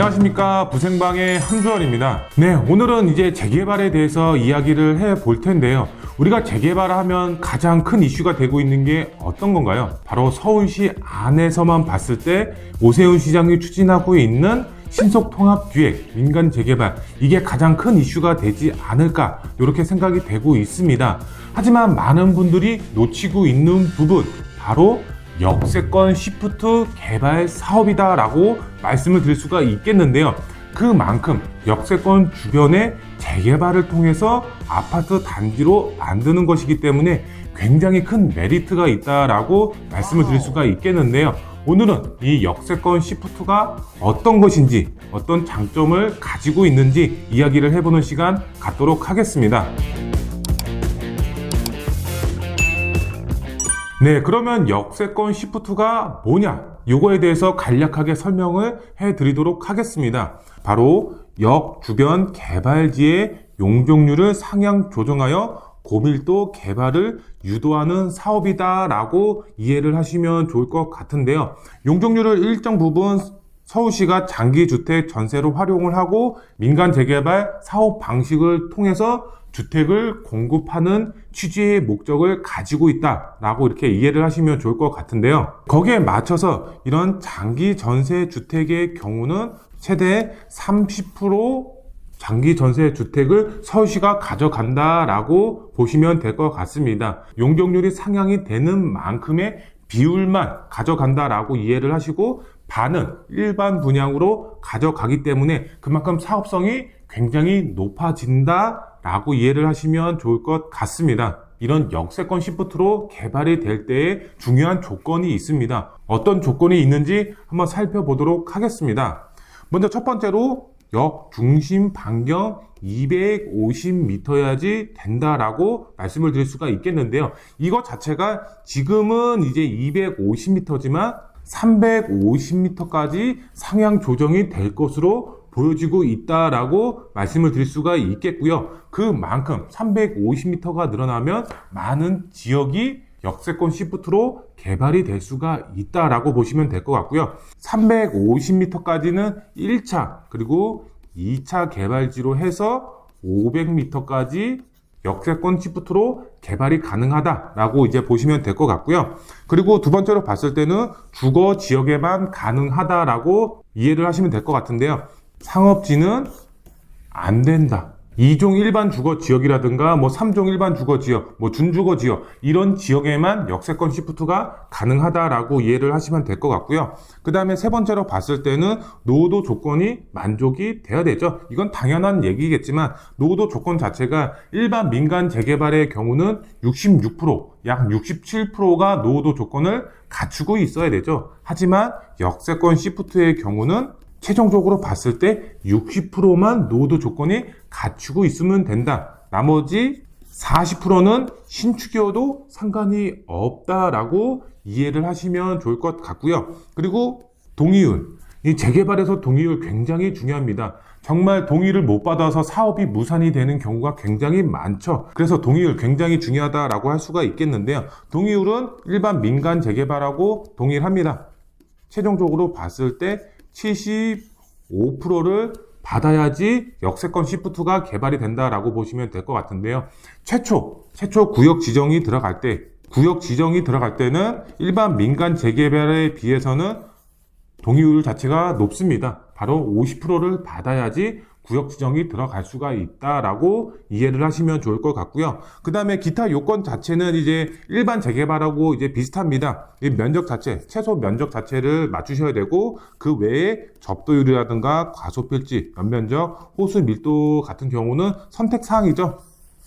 안녕하십니까 부생방의 함주원입니다 네 오늘은 이제 재개발에 대해서 이야기를 해 볼 텐데요 우리가 재개발을 하면 가장 큰 이슈가 되고 있는 게 어떤 건가요? 바로 서울시 안에서만 봤을 때 오세훈 시장이 추진하고 있는 신속통합기획, 민간 재개발 이게 가장 큰 이슈가 되지 않을까 이렇게 생각이 되고 있습니다. 하지만 많은 분들이 놓치고 있는 부분 바로 역세권 시프트 개발 사업이다라고 말씀을 드릴 수가 있겠는데요. 그만큼 역세권 주변의 재개발을 통해서 아파트 단지로 만드는 것이기 때문에 굉장히 큰 메리트가 있다라고 말씀을 드릴 수가 있겠는데요. 오늘은 이 역세권 시프트가 어떤 것인지 어떤 장점을 가지고 있는지 이야기를 해보는 시간 갖도록 하겠습니다. 네, 그러면 역세권 시프트가 뭐냐? 요거에 대해서 간략하게 설명을 해 드리도록 하겠습니다. 바로 역 주변 개발지의 용적률을 상향 조정하여 고밀도 개발을 유도하는 사업이다라고 이해를 하시면 좋을 것 같은데요. 용적률을 일정 부분 서울시가 장기주택 전세로 활용을 하고 민간 재개발 사업 방식을 통해서 주택을 공급하는 취지의 목적을 가지고 있다라고 이렇게 이해를 하시면 좋을 것 같은데요. 거기에 맞춰서 이런 장기 전세 주택의 경우는 최대 30% 장기 전세 주택을 서울시가 가져간다라고 보시면 될 것 같습니다. 용적률이 상향이 되는 만큼의 비율만 가져간다라고 이해를 하시고 반은 일반 분양으로 가져가기 때문에 그만큼 사업성이 굉장히 높아진다라고 이해를 하시면 좋을 것 같습니다. 이런 역세권 시프트로 개발이 될 때에 중요한 조건이 있습니다. 어떤 조건이 있는지 한번 살펴보도록 하겠습니다. 먼저 첫 번째로 역 중심 반경 250m여야지 된다라고 말씀을 드릴 수가 있겠는데요. 이것 자체가 지금은 이제 250m지만 350m까지 상향 조정이 될 것으로 보여지고 있다라고 말씀을 드릴 수가 있겠고요. 그만큼 350m가 늘어나면 많은 지역이 역세권 시프트로 개발이 될 수가 있다라고 보시면 될 것 같고요. 350m까지는 1차 그리고 2차 개발지로 해서 500m까지 역세권 시프트로 개발이 가능하다라고 이제 보시면 될 것 같고요. 그리고 두 번째로 봤을 때는 주거 지역에만 가능하다라고 이해를 하시면 될 것 같은데요. 상업지는 안 된다. 2종 일반 주거 지역이라든가 뭐 3종 일반 주거 지역, 뭐 준주거 지역 이런 지역에만 역세권 시프트가 가능하다라고 이해를 하시면 될 것 같고요. 그 다음에 세 번째로 봤을 때는 노도 조건이 만족이 돼야 되죠. 이건 당연한 얘기겠지만 노도 조건 자체가 일반 민간 재개발의 경우는 66%, 약 67%가 노도 조건을 갖추고 있어야 되죠. 하지만 역세권 시프트의 경우는 최종적으로 봤을 때 60%만 노드 조건이 갖추고 있으면 된다. 나머지 40%는 신축이어도 상관이 없다라고 이해를 하시면 좋을 것 같고요. 그리고 동의율. 이 재개발에서 동의율 굉장히 중요합니다. 정말 동의를 못 받아서 사업이 무산이 되는 경우가 굉장히 많죠. 그래서 동의율 굉장히 중요하다라고 할 수가 있겠는데요. 동의율은 일반 민간 재개발하고 동일합니다. 최종적으로 봤을 때 75%를 받아야지 역세권 시프트가 개발이 된다라고 보시면 될 것 같은데요. 최초, 최초 구역 지정이 들어갈 때, 구역 지정이 들어갈 때는 일반 민간 재개발에 비해서는 동의율 자체가 높습니다. 바로 50%를 받아야지 구역 지정이 들어갈 수가 있다라고 이해를 하시면 좋을 것 같고요. 그 다음에 기타 요건 자체는 이제 일반 재개발하고 이제 비슷합니다. 이 면적 자체, 최소 면적 자체를 맞추셔야 되고 그 외에 접도율이라든가 과소필지, 연면적, 호수 밀도 같은 경우는 선택 사항이죠.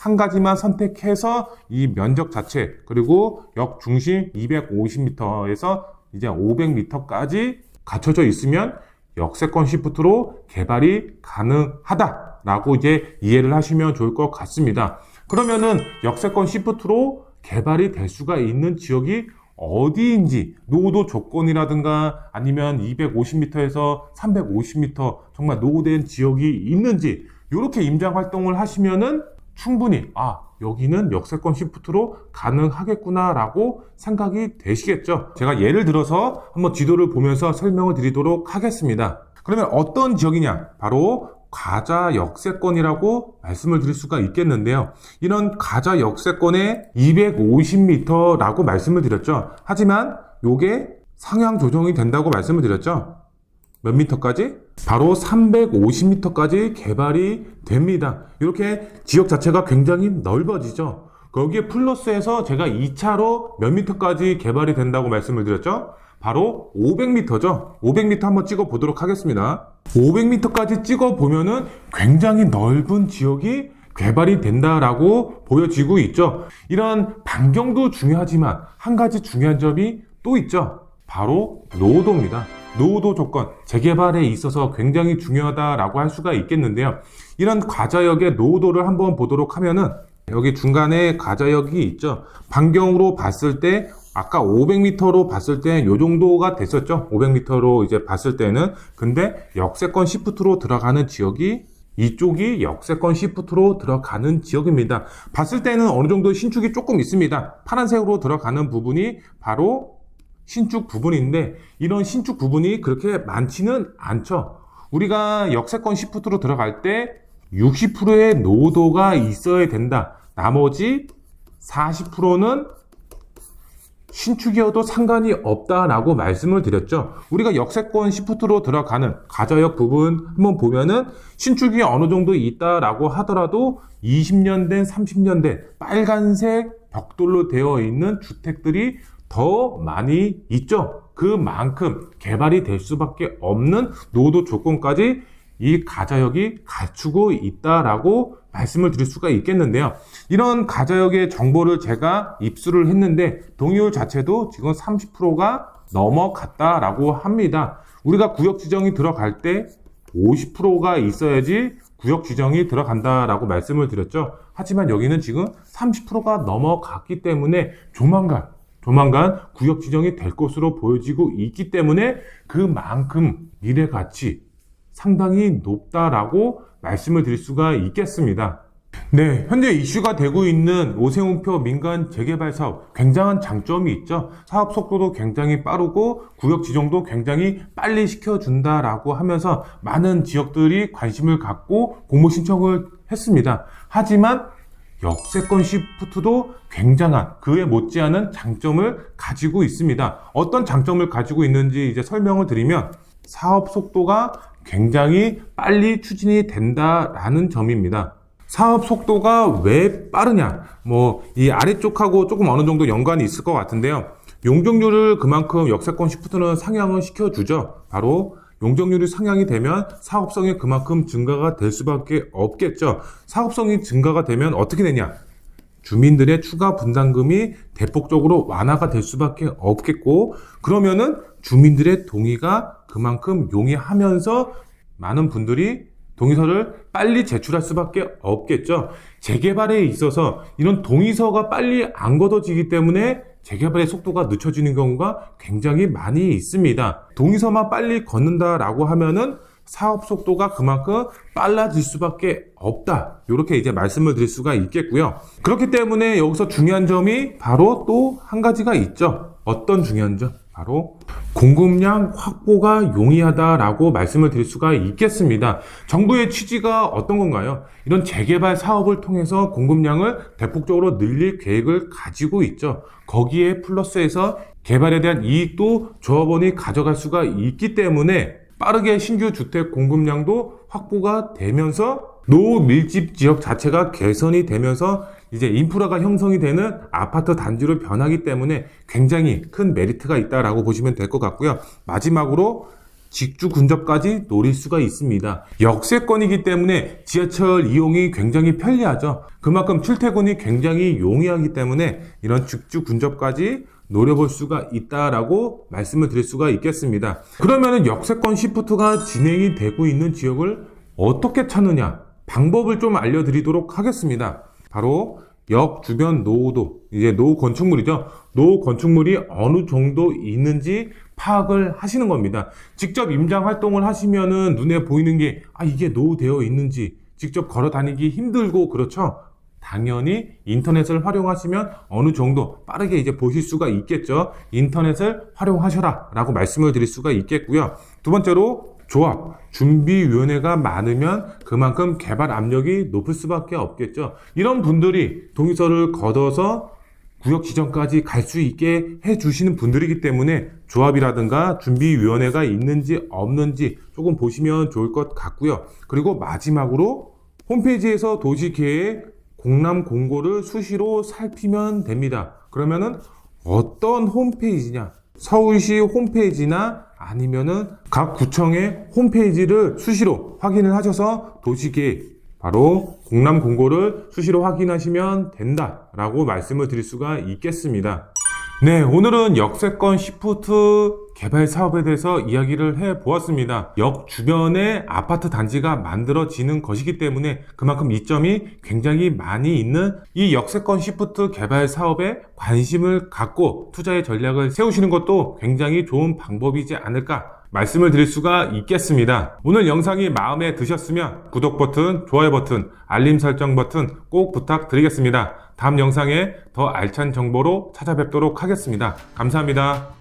한 가지만 선택해서 이 면적 자체 그리고 역 중심 250m에서 이제 500m까지 갖춰져 있으면 역세권 시프트로 개발이 가능하다라고 이제 이해를 하시면 좋을 것 같습니다. 그러면은 역세권 시프트로 개발이 될 수가 있는 지역이 어디인지 노후도 조건이라든가 아니면 250m에서 350m 정말 노후된 지역이 있는지 이렇게 임장 활동을 하시면은 충분히 아 여기는 역세권 시프트로 가능하겠구나라고 생각이 되시겠죠. 제가 예를 들어서 한번 지도를 보면서 설명을 드리도록 하겠습니다. 그러면 어떤 지역이냐? 바로 가자 역세권이라고 말씀을 드릴 수가 있겠는데요. 이런 가자 역세권에 250m라고 말씀을 드렸죠. 하지만 요게 상향 조정이 된다고 말씀을 드렸죠. 몇 미터까지? 바로 350m까지 개발이 됩니다. 이렇게 지역 자체가 굉장히 넓어지죠. 거기에 플러스해서 제가 2차로 몇 미터까지 개발이 된다고 말씀을 드렸죠? 바로 500m죠. 500m 한번 찍어 보도록 하겠습니다. 500m까지 찍어 보면은 굉장히 넓은 지역이 개발이 된다라고 보여지고 있죠. 이런 반경도 중요하지만 한 가지 중요한 점이 또 있죠. 바로 노후도입니다. 노후도 조건, 재개발에 있어서 굉장히 중요하다라고 할 수가 있겠는데요. 이런 과자역의 노후도를 한번 보도록 하면은 여기 중간에 과자역이 있죠. 반경으로 봤을 때 아까 500m로 봤을 때 요 정도가 됐었죠. 500m로 이제 봤을 때는 근데 역세권 시프트로 들어가는 지역이 이쪽이 역세권 시프트로 들어가는 지역입니다. 봤을 때는 어느 정도 신축이 조금 있습니다. 파란색으로 들어가는 부분이 바로 신축 부분인데 이런 신축 부분이 그렇게 많지는 않죠. 우리가 역세권 시프트로 들어갈 때 60%의 노도가 있어야 된다. 나머지 40%는 신축이어도 상관이 없다라고 말씀을 드렸죠. 우리가 역세권 시프트로 들어가는 가저역 부분 한번 보면은 신축이 어느 정도 있다라고 하더라도 20년 된, 30년 된 빨간색 벽돌로 되어 있는 주택들이 더 많이 있죠. 그만큼 개발이 될 수밖에 없는 노도 조건까지 이 가자역이 갖추고 있다라고 말씀을 드릴 수가 있겠는데요. 이런 가자역의 정보를 제가 입수를 했는데 동의율 자체도 지금 30%가 넘어갔다라고 합니다. 우리가 구역 지정이 들어갈 때 50%가 있어야지 구역 지정이 들어간다라고 말씀을 드렸죠. 하지만 여기는 지금 30%가 넘어갔기 때문에 조만간 조만간 구역 지정이 될 것으로 보여지고 있기 때문에 그만큼 미래 가치 상당히 높다라고 말씀을 드릴 수가 있겠습니다. 네, 현재 이슈가 되고 있는 오세훈표 민간 재개발 사업 굉장한 장점이 있죠. 사업 속도도 굉장히 빠르고 구역 지정도 굉장히 빨리 시켜준다라고 하면서 많은 지역들이 관심을 갖고 공모 신청을 했습니다. 하지만 역세권 시프트도 굉장한 그에 못지않은 장점을 가지고 있습니다. 어떤 장점을 가지고 있는지 이제 설명을 드리면 사업 속도가 굉장히 빨리 추진이 된다라는 점입니다. 사업 속도가 왜 빠르냐? 뭐, 이 아래쪽하고 조금 어느 정도 연관이 있을 것 같은데요. 용적률을 그만큼 역세권 시프트는 상향을 시켜주죠. 바로 용적률이 상향이 되면 사업성이 그만큼 증가가 될 수밖에 없겠죠. 사업성이 증가가 되면 어떻게 되냐? 주민들의 추가 분담금이 대폭적으로 완화가 될 수밖에 없겠고, 그러면은 주민들의 동의가 그만큼 용이하면서 많은 분들이 동의서를 빨리 제출할 수밖에 없겠죠. 재개발에 있어서 이런 동의서가 빨리 안 걷어지기 때문에 재개발의 속도가 늦춰지는 경우가 굉장히 많이 있습니다. 동의서만 빨리 걷는다라고 하면은 사업 속도가 그만큼 빨라질 수밖에 없다. 이렇게 이제 말씀을 드릴 수가 있겠고요. 그렇기 때문에 여기서 중요한 점이 바로 또 한 가지가 있죠. 어떤 중요한 점? 바로 공급량 확보가 용이하다라고 말씀을 드릴 수가 있겠습니다. 정부의 취지가 어떤 건가요? 이런 재개발 사업을 통해서 공급량을 대폭적으로 늘릴 계획을 가지고 있죠. 거기에 플러스해서 개발에 대한 이익도 조합원이 가져갈 수가 있기 때문에 빠르게 신규 주택 공급량도 확보가 되면서 노 밀집 지역 자체가 개선이 되면서 이제 인프라가 형성이 되는 아파트 단지로 변하기 때문에 굉장히 큰 메리트가 있다라고 보시면 될 것 같고요. 마지막으로 직주 근접까지 노릴 수가 있습니다. 역세권이기 때문에 지하철 이용이 굉장히 편리하죠. 그만큼 출퇴근이 굉장히 용이하기 때문에 이런 직주 근접까지 노려볼 수가 있다라고 말씀을 드릴 수가 있겠습니다. 그러면은 역세권 시프트가 진행이 되고 있는 지역을 어떻게 찾느냐? 방법을 좀 알려드리도록 하겠습니다. 바로 역 주변 노후도 이제 노후 건축물이죠. 노후 건축물이 어느 정도 있는지 파악을 하시는 겁니다. 직접 임장 활동을 하시면은 눈에 보이는 게 아 이게 노후되어 있는지 직접 걸어 다니기 힘들고 그렇죠. 당연히 인터넷을 활용하시면 어느 정도 빠르게 이제 보실 수가 있겠죠. 인터넷을 활용하셔라 라고 말씀을 드릴 수가 있겠고요. 두 번째로 조합, 준비위원회가 많으면 그만큼 개발 압력이 높을 수밖에 없겠죠. 이런 분들이 동의서를 걷어서 구역 지정까지 갈 수 있게 해주시는 분들이기 때문에 조합이라든가 준비위원회가 있는지 없는지 조금 보시면 좋을 것 같고요. 그리고 마지막으로 홈페이지에서 도시계획 공람 공고를 수시로 살피면 됩니다. 그러면은 어떤 홈페이지냐? 서울시 홈페이지나 아니면은 각 구청의 홈페이지를 수시로 확인을 하셔서 도시계획 바로 공람 공고를 수시로 확인하시면 된다라고 말씀을 드릴 수가 있겠습니다. 네, 오늘은 역세권 시프트 개발 사업에 대해서 이야기를 해 보았습니다. 역 주변에 아파트 단지가 만들어지는 것이기 때문에 그만큼 이점이 굉장히 많이 있는 이 역세권 시프트 개발 사업에 관심을 갖고 투자의 전략을 세우시는 것도 굉장히 좋은 방법이지 않을까 말씀을 드릴 수가 있겠습니다. 오늘 영상이 마음에 드셨으면 구독 버튼, 좋아요 버튼, 알림 설정 버튼 꼭 부탁드리겠습니다. 다음 영상에 더 알찬 정보로 찾아뵙도록 하겠습니다. 감사합니다.